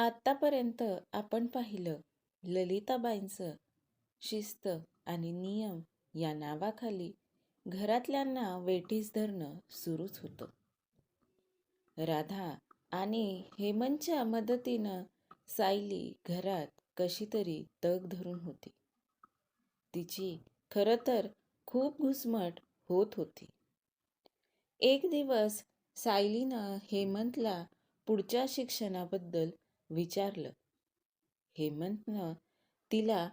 आत्तापर्यंत आपण पाहिलं ललिताबाईंचं शिस्त आणि नियम या नावाखाली घरातल्यांना वेठीस धरणं सुरूच होतं. राधा आणि हेमंतच्या मदतीनं सायली घरात कशी तरी तग धरून होती. तिची खरं तर खूप घुसमट होत होती. एक दिवस सायलीनं हेमंतला पुढच्या शिक्षणाबद्दल विचारलं. हेमंतनं तिला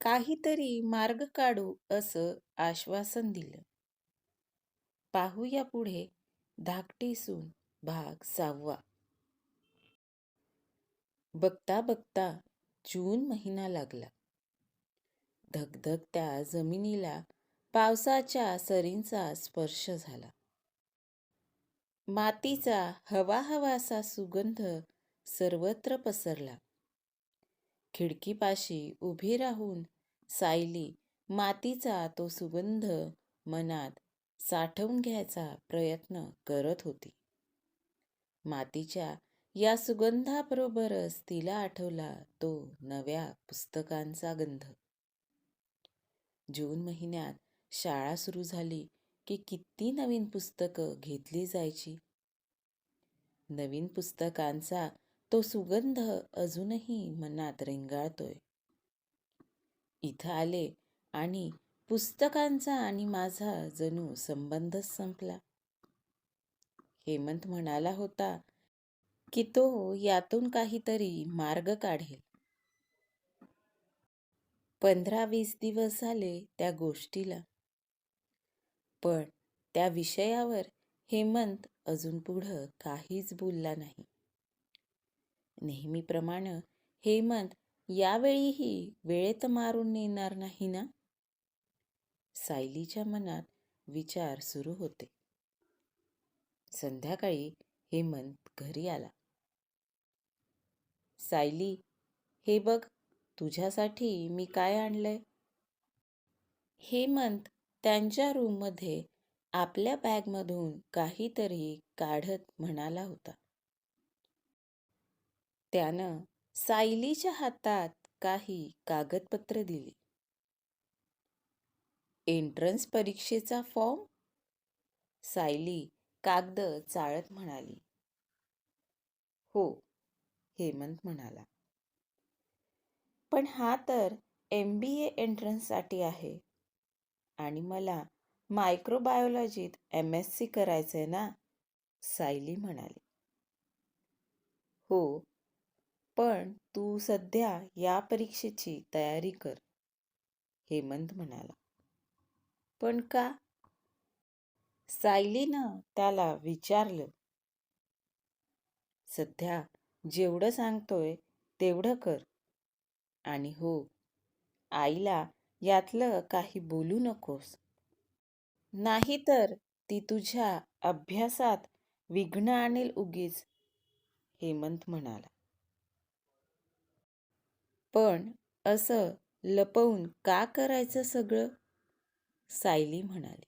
काहीतरी मार्ग काढू असं आश्वासन दिलं. पाहूया पुढे धाकटी सून भाग सहावा. बघता बघता जून महिना लागला. धगधगत्या जमिनीला पावसाच्या सरींचा स्पर्श झाला. मातीचा हवा हवासा सुगंध सर्वत्र पसरला. खिडकीपाशी उभी राहून सायली मातीचा तो सुगंध मनात साठवून घ्यायचा प्रयत्न करत होती. मातीच्या या सुगंधाबरोबरच तिला आठवला तो नव्या पुस्तकांचा गंध. जून महिन्यात शाळा सुरू झाली की किती नवीन पुस्तकं घेतली जायची? नवीन पुस्तकांचा तो सुगंध अजूनही मनात रेंगाळतोय. इथं आले आणि पुस्तकांचा आणि माझा जणू संबंधच संपला. हेमंत म्हणाला होता की तो यातून काहीतरी मार्ग काढेल. पंधरा वीस दिवस झाले त्या गोष्टीला. पण त्या विषयावर हेमंत अजून पुढं काहीच बोलला नाही. नेहमीप्रमाणे हेमंत यावेळीही वेळेत मारून नेणार नाही ना? सायलीच्या मनात विचार सुरू होते. संध्याकाळी हेमंत घरी आला. सायली हे बघ तुझ्यासाठी मी काय आणलंय? हेमंत त्यांच्या रूममध्ये आपल्या बॅगमधून काहीतरी काढत म्हणाला होता. त्यानं सायलीच्या हातात काही कागदपत्र दिली. एंट्रन्स परीक्षेचा फॉर्म? सायली कागद चाळत म्हणाली. हो हेमंत म्हणाला. पण हा तर एम बी ए एंट्रन्ससाठी आहे आणि मला मायक्रोबायोलॉजीत एम एस सी करायचंय ना सायली म्हणाली. हो पण तू सध्या या परीक्षेची तयारी कर हेमंत म्हणाला. पण का? सायलीनं त्याला विचारलं. सध्या जेवढं सांगतोय तेवढं कर. आणि हो आईला यातलं काही बोलू नकोस. नाहीतर ती तुझ्या अभ्यासात विघ्न आणेल उगीच हेमंत म्हणाला. पण असं लपवून का करायचं सगळं? सायली म्हणाली.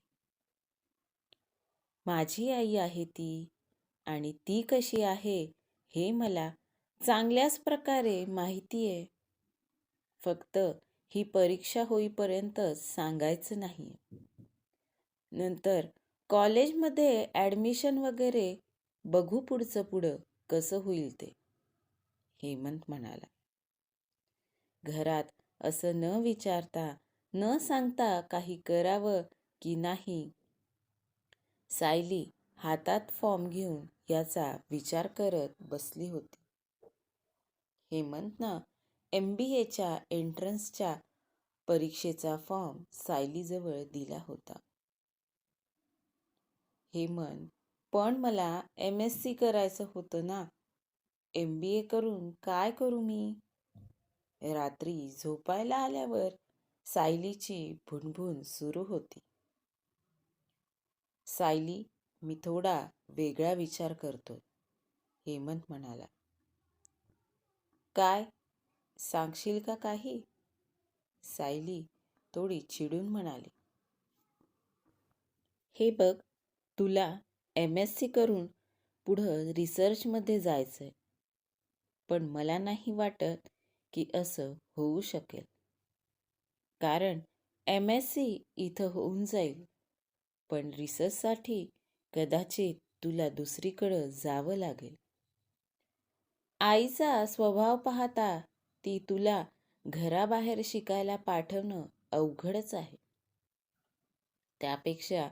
माझी आई आहे ती आणि ती कशी आहे हे मला चांगल्याच प्रकारे माहिती आहे. फक्त ही परीक्षा होईपर्यंतच सांगायचं नाही नंतर कॉलेजमध्ये ॲडमिशन वगैरे बघू पुढचं पुढं कसं होईल ते हेमंत म्हणाला. घरात असं न विचारता न सांगता काही करावं की नाही? सायली हातात फॉर्म घेऊन याचा विचार करत बसली होती. हेमंतनं एम बी एच्या एंट्रन्सच्या परीक्षेचा फॉर्म सायलीजवळ दिला होता. हेमंत पण मला एम एस सी करायचं होतं ना? एम बी ए करून काय करू मी? रात्री झोपायला आल्यावर सायलीची भुणभुण सुरू होती. सायली मी थोडा वेगळा विचार करतोय हेमंत म्हणाला. काय? सांगशील का काही? सायली थोडी चिडून म्हणाली. हे बघ तुला एम एस सी करून पुढं रिसर्चमध्ये जायचंय. पण मला नाही वाटत की असं होऊ शकेल. कारण एम एस सी इथं होऊन जाईल. पण रिसर्चसाठी कदाचित तुला दुसरीकडं जावं लागेल. आईचा स्वभाव पाहता ती तुला घराबाहेर शिकायला पाठवणं अवघडच आहे. त्यापेक्षा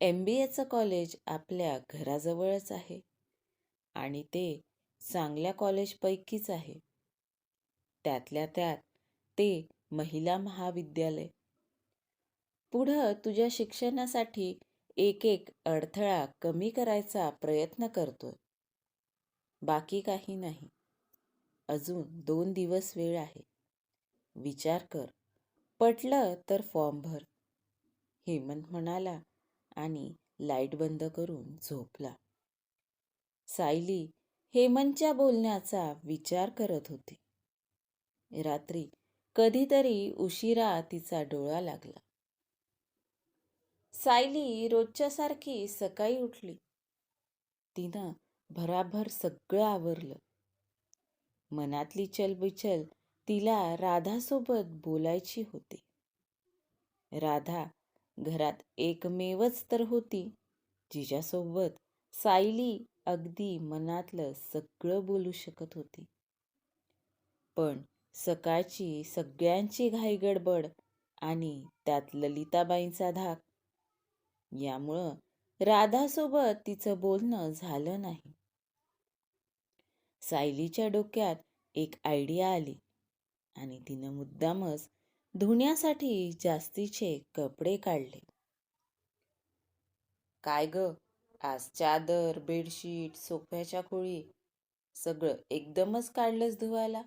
एम बी एचं कॉलेज आपल्या घराजवळच आहे. आणि ते चांगल्या कॉलेजपैकीच आहे. त्यातल्या त्यात ते महिला महाविद्यालय. पुढं तुझ्या शिक्षणासाठी एक एक अडथळा कमी करायचा प्रयत्न करतोय. बाकी काही नाही. अजून दोन दिवस वेळ आहे. विचार कर. पटलं तर फॉर्म भर. हेमंत म्हणाला आणि लाइट बंद करून झोपला. सायली हेमंतच्या बोलण्याचा विचार करत होती. रात्री. कधीतरी उशिरा तिचा डोळा लागला. सायली रोजच्या सारखी सकाळी उठली. तिनं भराभर सगळं आवरलं. मनातली चलबिचल तिला राधासोबत बोलायची होती. राधा घरात एकमेवच तर होती. जिच्यासोबत सायली अगदी मनातलं सगळं बोलू शकत होती. पण सकाळची सगळ्यांची घाई गडबड आणि त्यात ललिताबाईंचा धाक. यामुळं राधासोबत तिचं बोलणं झालं नाही. सायलीच्या डोक्यात एक आयडिया आली आणि तिनं मुद्दामच धुण्यासाठी जास्तीचे कपडे काढले. काय ग आज चादर बेडशीट सोफ्याच्या खोळी सगळं एकदमच काढलंच धुवायला?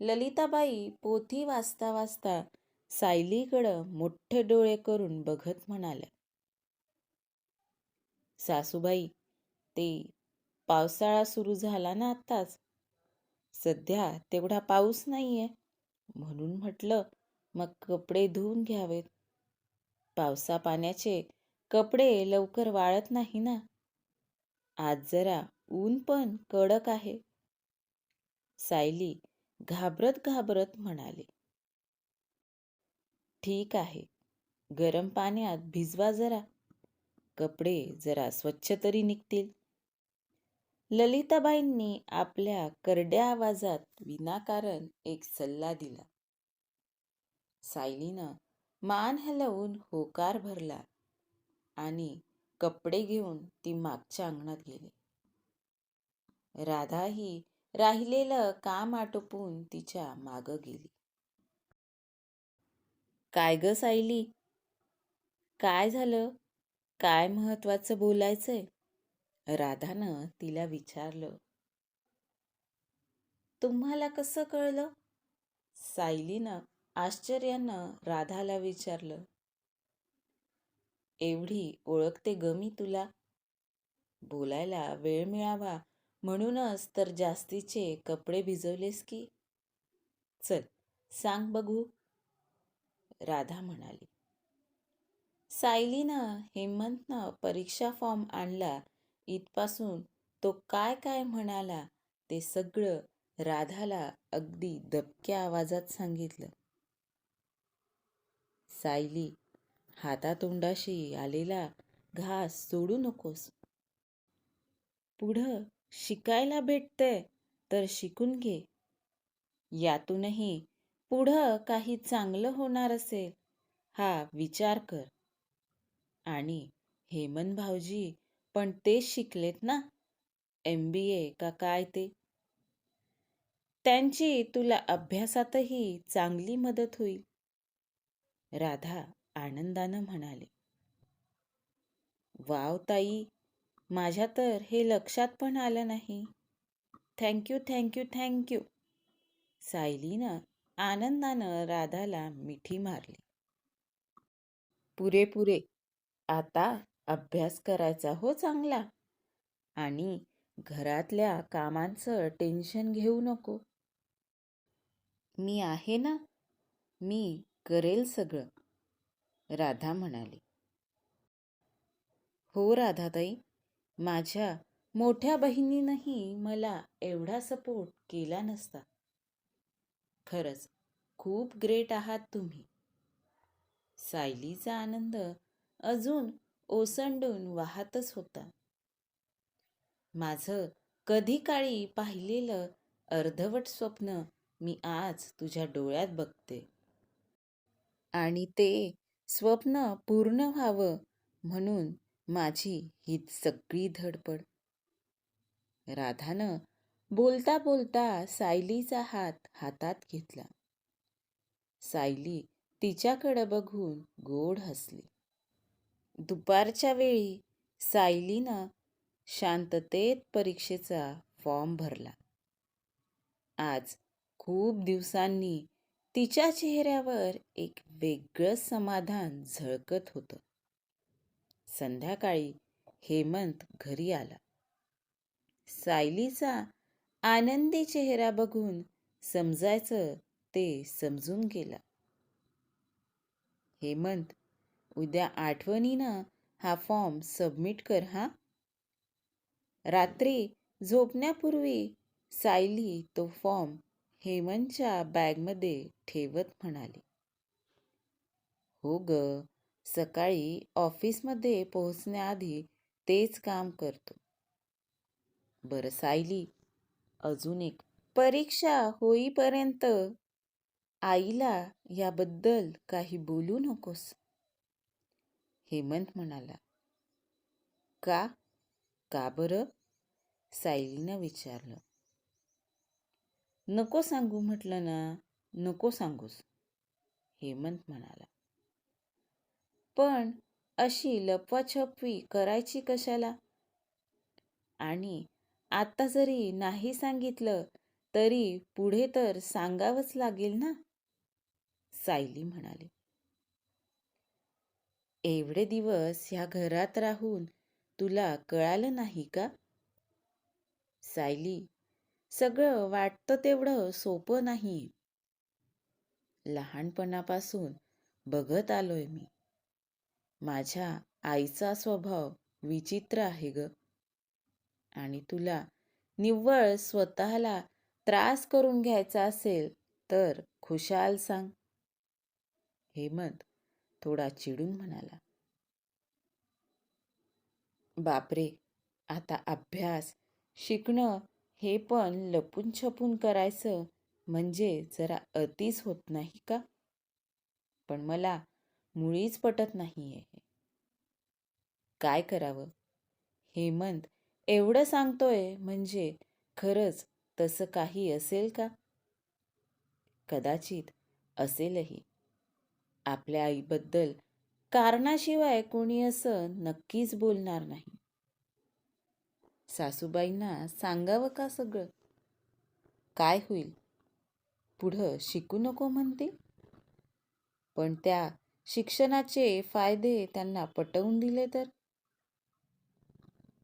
ललिताबाई पोथी वाचता वाचता सायलीकडं मोठे डोळे करून बघत म्हणाल्या सासूबाई ते पावसाळा सुरू झाला ना आत्ताच. सध्या तेवढा पाऊस नाहीये. म्हणून म्हटलं मग कपडे धुवून घ्यावेत. पावसा पाण्याचे कपडे लवकर वाळत नाही ना. आज जरा ऊन पण कडक आहे. सायली घाबरत घाबरत म्हणाले. ठीक आहे गरम पाण्यात भिजवा जरा. कपडे जरा स्वच्छ तरी निघतील. ललिताबाईंनी आपल्या करड्या आवाजात विनाकारण एक सल्ला दिला. सायलीनं मान हलवून होकार भरला आणि कपडे घेऊन ती मागच्या अंगणात गेली. राधा ही राहिलेलं काम आटोपून तिच्या मागं गेली. काय ग सायली? काय झालं? काय महत्वाचं बोलायचंय? राधानं तिला विचारलं. तुम्हाला कसं कळलं? सायलीनं आश्चर्यानं राधाला विचारलं. एवढी ओळखते ग मी तुला. बोलायला वेळ मिळावा. म्हणूनच तर जास्तीचे कपडे भिजवलेस की? चल सांग बघू. राधा म्हणाली. सायलीनं हेमंतनं परीक्षा फॉर्म आणला. इथपासून तो काय काय म्हणाला ते सगळं राधाला अगदी दबक्या आवाजात सांगितलं. सायली हातातोंडाशी आलेला घास सोडू नकोस. पुढं शिकायला भेटतंय तर शिकून घे. यातूनही पुढं काही चांगलं होणार असेल हा विचार कर. आणि हेमंत भाऊजी पण तेच शिकलेत ना? एम बी ए का काय ते? त्यांची तुला अभ्यासातही चांगली मदत होईल. राधा आनंदानं म्हणाले. वाव ताई माझ्या तर हे लक्षात पण आलं नाही. थँक्यू थँक्यू थँक्यू सायलीनं आनंदानं राधाला मिठी मारली. पुरे पुरे आता अभ्यास करायचा हो चांगला. आणि घरातल्या कामांचं टेन्शन घेऊ नको. मी आहे ना मी करेल सगळं राधा म्हणाली. हो राधाताई माझ्या मोठ्या बहिणीनंही मला एवढा सपोर्ट केला नसता. खरंच खूप ग्रेट आहात तुम्ही. सायलीचा आनंद अजून ओसंडून वाहतच होता. माझं कधी काळी पाहिलेलं अर्धवट स्वप्न मी आज तुझ्या डोळ्यात बघते. आणि ते स्वप्न पूर्ण व्हावं म्हणून माझी ही सगळी धडपड. राधानं बोलता बोलता सायलीचा हात हातात घेतला. सायली तिच्याकडं बघून गोड हसली. दुपारच्या वेळी सायलीनं शांततेत परीक्षेचा फॉर्म भरला. आज खूप दिवसांनी तिच्या चेहऱ्यावर एक वेगळं समाधान झळकत होतं. संध्याकाळी हेमंत घरी आला. सायलीचा आनंदी चेहरा बघून समजायचं ते समजून गेला. हेमंत उद्या आठवणीनं हा फॉर्म सबमिट कर हा. रात्री झोपण्यापूर्वी सायली तो फॉर्म हेमंतच्या बॅगमध्ये ठेवत म्हणाली. हो ग सकाळी ऑफिसमध्ये पोहोचण्याआधी तेच काम करतो. बरं सायली अजून एक. परीक्षा होईपर्यंत आईला याबद्दल काही बोलू नकोस. हेमंत म्हणाला. का? का बरं? सायलीनं विचारलं. नको सांगू म्हटलं ना नको सांगूस. हेमंत म्हणाला. पण अशी लपवाछपवी करायची कशाला? आणि आता जरी नाही सांगितलं तरी पुढे तर सांगावंच लागेल ना? सायली म्हणाली. एवढे दिवस ह्या घरात राहून तुला कळालं नाही का? सायली सगळं वाटतं तेवढं सोपं नाही. लहानपणापासून बघत आलोय मी. माझ्या आईचा स्वभाव विचित्र आहे ग. आणि तुला निव्वळ स्वतःला त्रास करून घ्यायचा असेल तर खुशाल सांग. हेमंत थोडा चिडून म्हणाला. बापरे आता अभ्यास शिकणं हे पण लपून छपून करायचं म्हणजे जरा अतिच होत नाही का? पण मला मुळीच पटत नाहीये काय करावं? हेमंत एवढं सांगतोय म्हणजे खरंच तसं काही असेल का? कदाचित असेलही. आपल्या आईबद्दल कारणाशिवाय कोणी असं नक्कीच बोलणार नाही. सासूबाईंना सांगावं का सगळं? काय होईल? पुढं शिकू नको म्हणते पण त्या शिक्षणाचे फायदे त्यांना पटवून दिले तर?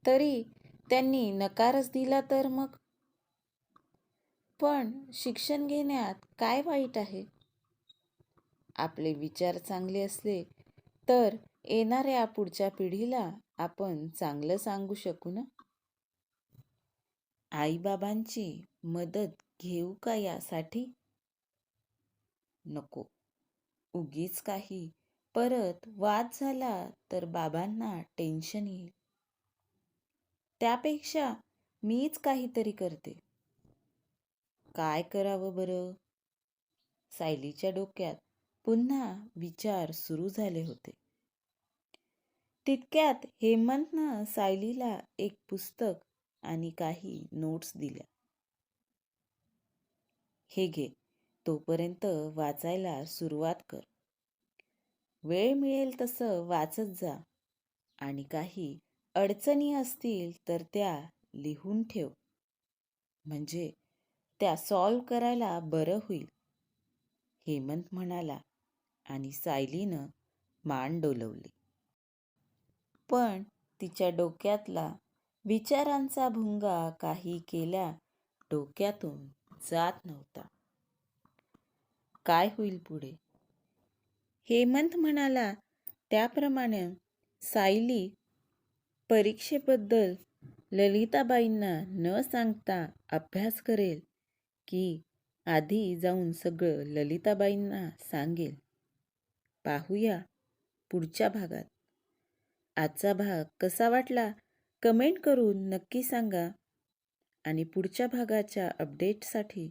तरी त्यांनी नकारच दिला तर मग? पण शिक्षण घेण्यात काय वाईट आहे? आपले विचार चांगले असले तर येणाऱ्या पुढच्या पिढीला आपण चांगलं सांगू शकू ना? आईबाबांची मदत घेऊ का यासाठी? नको. उगीच काही. परत वाद झाला तर बाबांना टेन्शन येईल. त्यापेक्षा मीच काहीतरी करते. काय करावं बरं? सायलीच्या डोक्यात पुन्हा विचार सुरू झाले होते. तितक्यात हेमंतनं सायलीला एक पुस्तक आणि काही नोट्स दिल्या. हे घे. तोपर्यंत वाचायला सुरुवात कर. वेळ मिळेल तसं वाचत जा. आणि काही अडचणी असतील तर त्या लिहून ठेव. म्हणजे त्या सॉल्व करायला बरं होईल. हेमंत म्हणाला आणि सायलीनं मान डोलवली. पण तिच्या डोक्यातला विचारांचा भुंगा काही केल्या डोक्यातून जात नव्हता. काय होईल पुढे? हेमंत म्हणाला त्याप्रमाणे सायली परीक्षेबद्दल ललिताबाईंना न सांगता अभ्यास करेल की आधी जाऊन सगळं ललिताबाईंना सांगेल. पाहूया पुढच्या भागात. आजचा भाग कसा वाटला? कमेंट करून नक्की सांगा आणि पुढच्या भागाच्या अपडेटसाठी